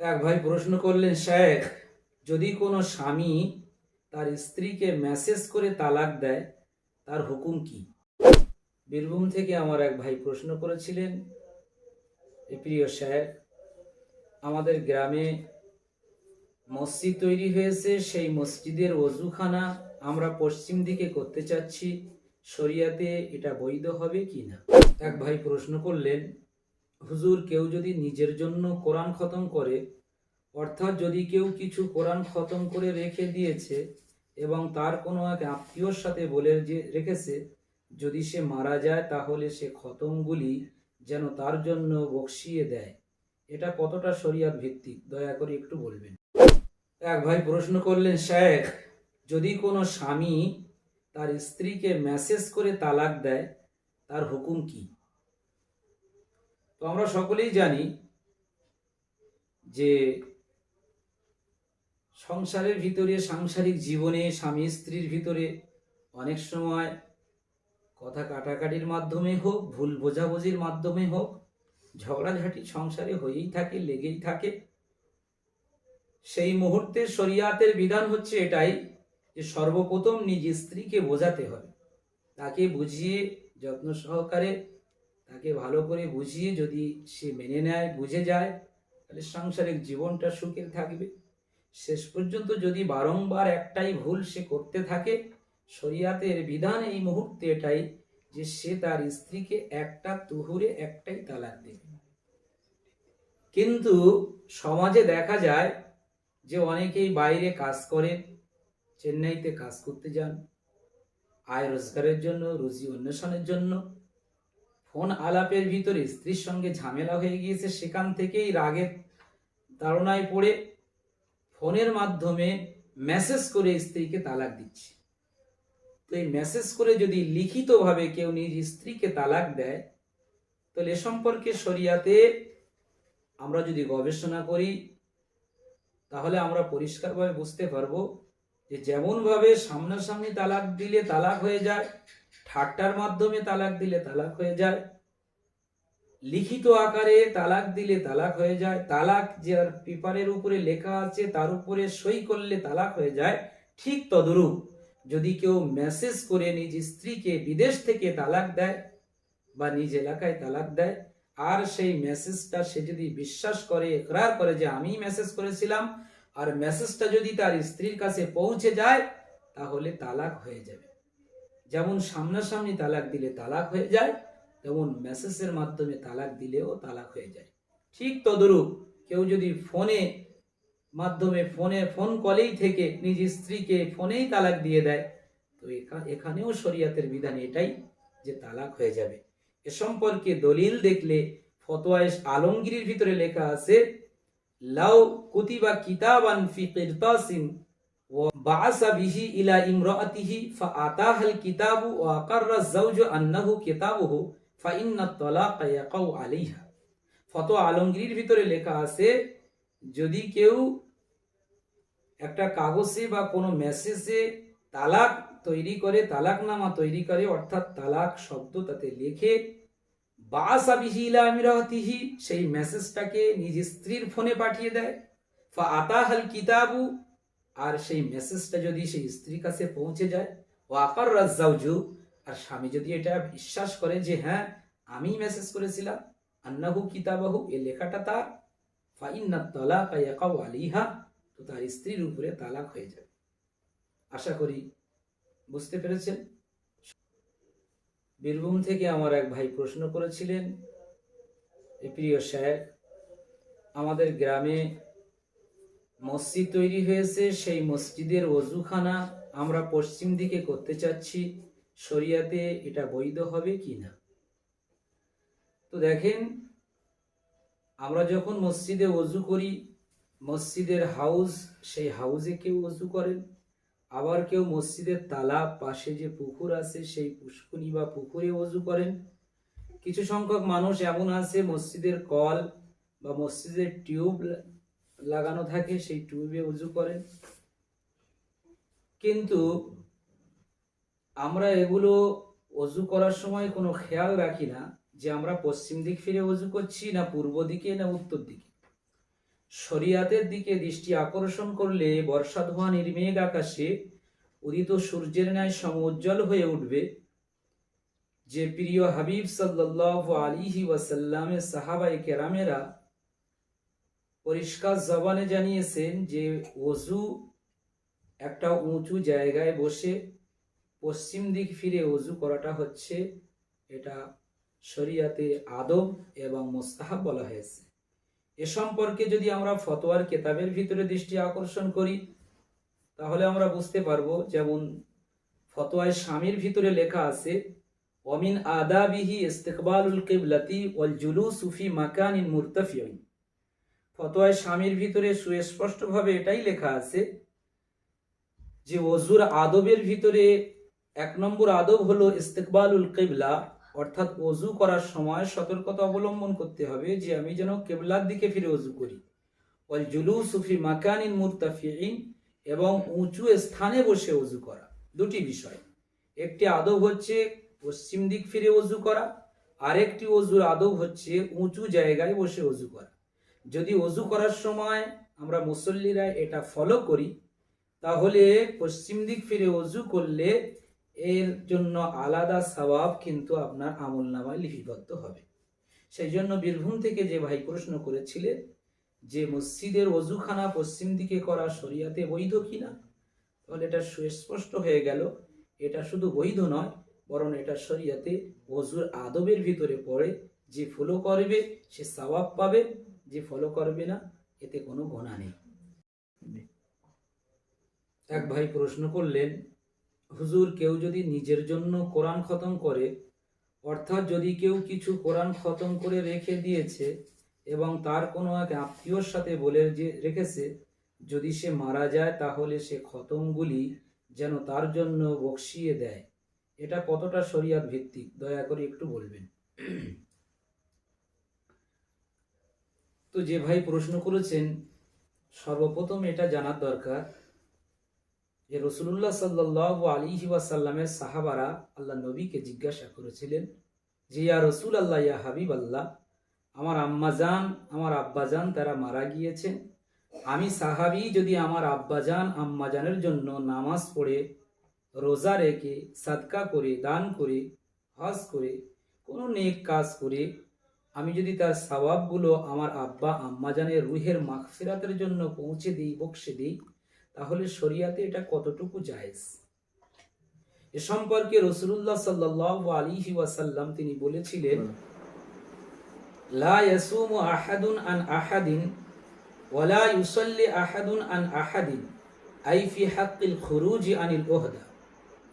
এক ভাই প্রশ্ন করলেন, শেখ, যদি কোনো স্বামী তার স্ত্রীকে মেসেজ করে তালাক দেয়, তার হুকুম কি? বীরভূম থেকে আমার এক ভাই প্রশ্ন করেছিলেন প্রিয় শেখ, আমাদের গ্রামে মসজিদ তৈরি হয়েছে, সেই মসজিদের অজুখানা আমরা পশ্চিম দিকে করতে চাচ্ছি, শরিয়াতে এটা বৈধ হবে কি না? এক ভাই প্রশ্ন করলেন হুজুর, কেউ যদি নিজের জন্য কোরআন খতম করে, অর্থাৎ যদি কেউ কিছু কোরআন খতম করে রেখে দিয়েছে এবং তার কোনো এক আত্মীয়র সাথে বলে যে, রেখেছে, যদি সে মারা যায় তাহলে সে খতমগুলি যেন তার জন্য বকশিয়ে দেয়। এটা কতটা শরিয়াত ভিত্তিক? দয়া করে একটু বলবেন। এক ভাই প্রশ্ন করলেন, শেখ, যদি কোনো স্বামী তার স্ত্রীকে মেসেজ করে তালাক দেয়, তার হুকুম কি? তো আমরা সকলেই জানি যে সংসারের ভিতরে, সাংসারিক জীবনে স্বামী স্ত্রীর ভিতরে অনেক সময় কথা কাটাকাটির মাধ্যমে হোক, ভুল বোঝাবুঝির মাধ্যমে হোক, ঝগড়াঝাটি সংসারে হয়েই থাকে, লেগেই থাকে। সেই মুহূর্তে শরিয়াতের বিধান হচ্ছে এটাই যে সর্বপ্রথম নিজ স্ত্রীকে বোঝাতে হবে। তাকে বুঝিয়ে যত্ন সহকারে তাকে ভালো করে বুঝিয়ে যদি সে মেনে নেয়, বুঝে যায়, তাহলে সাংসারিক জীবনটা সুখের থাকবে। শেষ পর্যন্ত যদি বারংবার একটাই ভুল সে করতে থাকে, শরিয়াতের বিধান এই মুহূর্তে এটাই যে সে তার স্ত্রীকে একটা তুহুরে, একটাই তালাক দেবে। কিন্তু সমাজে দেখা যায় যে অনেকেই বাইরে কাজ করে, চেন্নাইতে কাজ করতে যান। আয় রোজগারের জন্য, রুজি অন্বেষণের জন্য ফোন আলাপের ভিতরে স্ত্রীর সঙ্গে ঝামেলা হয়ে গিয়েছে সেখান থেকেই রাগের তাড়নায় পড়ে ফোনের মাধ্যমে মেসেজ করে স্ত্রীকে তালাক দিচ্ছে। তো এই মেসেজ করে যদি লিখিতভাবে কেউ নিজ স্ত্রীকে তালাক দেয়, তাহলে এ সম্পর্কে শরিয়াতে আমরা যদি গবেষণা করি, তাহলে আমরা পরিষ্কারভাবে বুঝতে পারব যে যেমনভাবে সামনাসামনি তালাক দিলে তালাক হয়ে যায়, ঠাট্টার মাধ্যমে তালাক দিলে তালাক হয়ে যায় লিখিত আকারে তালাক দিলে তালাক হয়ে যায়, তালাক যার পেপারের উপরে লেখা আছে তার উপরে সই করলে তালাক হয়ে যায়, ঠিক তদরূপ। যদি কেউ মেসেজ করে নিজ স্ত্রীকে বিদেশ থেকে তালাক দেয় বা নিজ এলাকায় তালাক দেয়, আর সেই মেসেজটা সে যদি বিশ্বাস করে একরার করে যে আমি মেসেজ করেছিলাম, আর মেসেজটা যদি তার স্ত্রীর কাছে পৌঁছে যায়, তাহলে তালাক হয়ে যাবে। যেমন সামনাসামনি তালাক দিলে তালাক হয়ে যায় তেমন মেসেজের মাধ্যমে তালাক দিলেও তালাক হয়ে যায়। ঠিক তদরূপ। কেউ যদি ফোনে মাধ্যমে ফোনে ফোন কলেই থেকে নিজ স্ত্রীকে ফোনেই তালাক দিয়ে দেয় তো এখানেও শরিয়াতের বিধান এটাই যে তালাক হয়ে যাবে। এ সম্পর্কে দলিল দেখলে ফতোয়ায় আলমগীরের ভিতরে লেখা আছে লাউ কুতিবা কিতাবান ফি কিরতাসিন ইলা ইমরাআতিহি ফাআতাহাল কিতাবু ওয়া আকাররা যাওজু আন্নাহু কিতাবুহু। ফাইন্না তালাকা আলাইহা। ফতোয়া আলমগীরের ভিতরে লেখা আছে, যদি কেউ একটা কাগজে বা কোনো মেসেজে তালাক তৈরি করে, তালাকনামা তৈরি করে, অর্থাৎ তালাক শব্দ তাতে লেখে বাসাবিহি সেই মেসেজটাকে নিজ স্ত্রীর ফোনে পাঠিয়ে দেয়। আতাহাল কিতাবু, আর সেই মেসেজটা যদি সেই স্ত্রীর কাছে পৌঁছে যায় ও আকার রাজ্জাউজু আর স্বামী যদি এটা বিশ্বাস করে যে হ্যাঁ আমি মেসেজ করেছিলাম, আন্নাহু কিতাবাহু, এ লেখাটা তার, ফাইন্না তালাক ইয়াকাউ আলিহা, তো তার স্ত্রীর উপরে তালাক হয়ে যাবে। আশা করি বুঝতে পেরেছেন? বীরভূম থেকে আমার এক ভাই প্রশ্ন করেছিলেন প্রিয় স্যার, আমাদের গ্রামে মসজিদ তৈরি হয়েছে, সেই মসজিদের অজুখানা আমরা পশ্চিম দিকে করতে চাচ্ছি। শরিয়াতে এটা বৈধ হবে কি না? তো দেখেন, আমরা যখন মসজিদে অজু করি, মসজিদের হাউস, সেই হাউসে কেউ অজু করেন। আবার কেউ মসজিদের তালা পাশে যে পুকুর আছে, সেই পুষ্কুনি বা পুকুরে অজু করেন। কিছু সংখ্যক মানুষ এমন আছে, মসজিদের কল বা মসজিদের টিউব লাগানো থাকে, সেই টিউবে উজু করেন। কিন্তু আমরা এগুলো অজু করার সময় কোনো খেয়াল রাখি না যে আমরা পশ্চিম দিক ফিরে অজু করছি না পূর্ব দিকে না উত্তর দিকে। শরিয়াতের দিকে দৃষ্টি আকর্ষণ করলে বর্ষা ধোয়া নির্মেঘ আকাশে উদিত সূর্যের ন্যায় সমুজ্জ্বল হয়ে উঠবে। যে প্রিয় হাবিব সাল্লাল্লাহু আলিহি ওয়াসাল্লামের সাহাবাই কেরামেরা পরিষ্কার জবানে জানিয়েছেন যে অজু একটা উঁচু জায়গায় বসে পশ্চিম দিক ফিরে অজু করাটা হচ্ছে এটা শরিয়াতে আদব এবং মোস্তাহাব বলা হয়েছে। এ সম্পর্কে যদি আমরা ফতোয়ার কেতাবের ভিতরে দৃষ্টি আকর্ষণ করি, তাহলে আমরা বুঝতে পারব যেমন ফতোয়ায় স্বামীর ভিতরে লেখা আছে অমিন আদাবিহি ইস্তেকবালুল কিবলাতি ওয়াল সুফি মাকান ইন মুরতাফিয়িন ফতোয়ায় স্বামীর ভিতরে সুস্পষ্টভাবে এটাই লেখা আছে যে অজুর আদবের ভিতরে এক নম্বর আদব হলো ইস্তেকবালুল কেবলা, অর্থাৎ অজু করার সময় সতর্কতা অবলম্বন করতে হবে যে আমি যেন কেবলার দিকে ফিরে অজু করি। ওয়াল জুলুসু ফি মাকানিন মুরতাফিয়িন এবং উঁচু স্থানে বসে অজু করা। দুটি বিষয়। একটি আদব হচ্ছে পশ্চিম দিক ফিরে অজু করা, আরেকটি অজুর আদব হচ্ছে উঁচু জায়গায় বসে অজু করা। যদি অজু করার সময় আমরা মুসল্লিরা এটা ফলো করি, তাহলে পশ্চিম দিক ফিরে অজু করলে এর জন্য আলাদা সওয়াব কিন্তু আপনার আমল নামায় লিপিবদ্ধ হবে। সেই জন্য বীরভূম থেকে যে ভাই প্রশ্ন করেছিলেন যে মসজিদের অজুখানা পশ্চিম দিকে করা শরিয়াতে বৈধ কিনা, তাহলে এটা সুস্পষ্ট হয়ে গেল, এটা শুধু বৈধ নয়, বরং এটা শরিয়াতে অজুর আদবের ভিতরে পড়ে, যে ফলো করবে, সে সওয়াব পাবে, যে ফলো করবে না, এতে কোনো গোনা নেই। এক ভাই প্রশ্ন করলেন হুজুর, কেউ যদি নিজের জন্য কোরআন খতম করে, অর্থাৎ যদি কেউ কিছু কোরআন খতম করে রেখে দিয়েছে এবং তার কোনো এক আত্মীয়র সাথে বলে যে, রেখেছে, যদি সে মারা যায় তাহলে সে খতমগুলি যেন তার জন্য বকশিয়ে দেয়। এটা কতটা শরিয়াত ভিত্তিক? দয়া করে একটু বলবেন। তো যে ভাই প্রশ্ন করেছেন, সর্বপ্রথম এটা জানার দরকার যে রসুল্লাহ সাল্লাহ আলিহি ওয়াসাল্লামের সাহাবারা আল্লাহ নবীকে জিজ্ঞাসা করেছিলেন, যে, ইয়া রসুল আল্লাহ ইয়া হাবিব আল্লাহ আমার আম্মাজান আমার আব্বাজান তারা মারা গিয়েছেন। আমি সাহাবি যদি আমার আব্বাজান আম্মাজানের জন্য নামাজ পড়ে, রোজা রেখে, সাদকা করে, দান করে, হজ করে, কোনো নেক কাজ করে, আমি যদি তার সওয়াবগুলো আমার আব্বা আম্মাজানের রুহের মাগফিরাতের জন্য পৌঁছে দিই বকশে দিই তাহলে শরিয়াতে এটা কতটুকু জায়েজ এ সম্পর্কে রসুল্লাহ সাল্লাহ আলিহি ওয়াসাল্লাম তিনি বলেছিলেন লা ইয়াসুমু আহাদুন আন আহাদিন ওয়ালা ইউসাল্লি আহাদুন আন আহাদিন আই ফি হাক্কিল খুরুজি আনিল ওহদা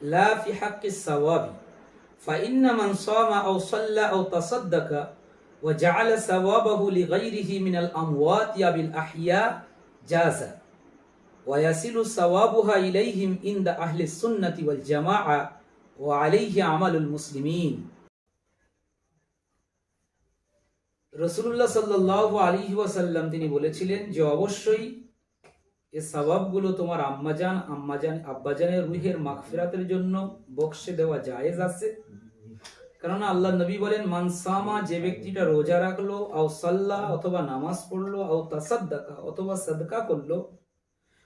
লা ফি হাক্কিস সাওয়াবি فإن من صام أو صلى أو تصدق وجعل ثوابه لغيره من الأموات يا بالأحياء রসুল্লাহ সাল্লাহ আলী ওয়াসাল্লাম তিনি বলেছিলেন যে, অবশ্যই এ সবাবগুলো তোমার আম্মাজান আম্মাজান, আব্বাজানের রুহের মাখফিরাতের জন্য বক্সে দেওয়া জায়েজ আছে। কেননা আল্লাহ নবী বলেন মানসামা যে ব্যক্তিটা রোজা রাখল, আও সাল্লাহ অথবা নামাজ পড়ল, আও তাসাদ্দাকা, অথবা সাদকা করল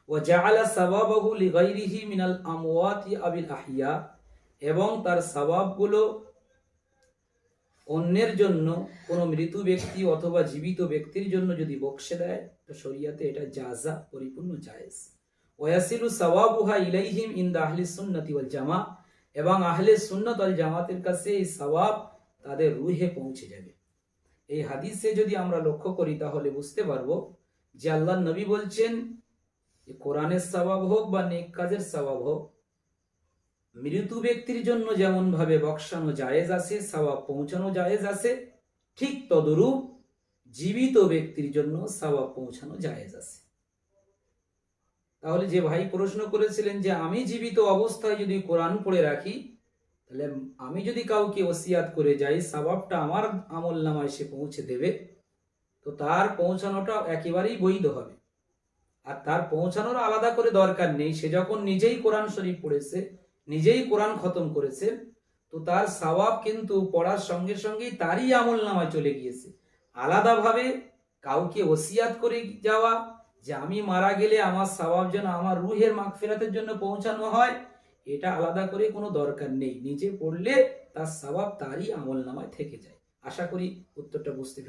ও জাআলা সাওয়াবাহু লিগাইরিহি মিনাল আমওয়াতি আবিল আহিয়া এবং তার সওয়াবগুলো অন্যের জন্য, কোনো মৃত ব্যক্তি অথবা জীবিত ব্যক্তির জন্য যদি বক্সে দেয়, তো শরিয়াতে এটা জাজা পরিপূর্ণ জায়েজ। ওয়াসিলু সাওয়াবুহা ইলাইহিম ইন দা আহলি সুন্নতি ওয়াল জামা, এবং আহলে সুন্নত ওয়াল জামাতের কাছে এই সওয়াব তাদের রুহে পৌঁছে যাবে। এই হাদিসে যদি আমরা লক্ষ্য করি, তাহলে বুঝতে পারব যে আল্লাহ নবী বলছেন যে কোরআনের সওয়াব হোক বা নেক কাজের সওয়াব হোক মৃত্যু ব্যক্তির জন্য যেমন ভাবে বক্সানো জায়েজ আছে, সওয়াব পৌঁছানো জায়েজ আছে, ঠিক তদরূপ জীবিত ব্যক্তির জন্য সওয়াব পৌঁছানো জায়েজ আছে। তাহলে যে ভাই প্রশ্ন করেছিলেন যে আমি জীবিত অবস্থায় যদি কোরআন পড়ে রাখি, তাহলে আমি যদি কাউকে ওসিয়াত করে যাই, সওয়াবটা আমার আমল নামায় সে পৌঁছে দেবে, তো তার পৌঁছানোটা একেবারেই বৈধ হবে। আর তার পৌঁছানোর আলাদা করে দরকার নেই। সে যখন নিজেই কোরআন শরীফ পড়েছে, নিজেই কোরআন খতম করেছে, তো তার সওয়াব কিন্তু পড়ার সঙ্গে সঙ্গেই তারই আমল নামায় চলে গিয়েছে। আলাদাভাবে কাউকে ওসিয়াত করে যাওয়া, যে আমি মারা গেলে আমার স্বভাব যেন আমার রুহের মাগ ফেরাতের জন্য পৌঁছানো হয়, এটা আলাদা করে কোনো দরকার নেই। নিজে পড়লে তার স্বভাব তারই আমল নামায় থেকে যায়। আশা করি উত্তরটা বুঝতে পেরে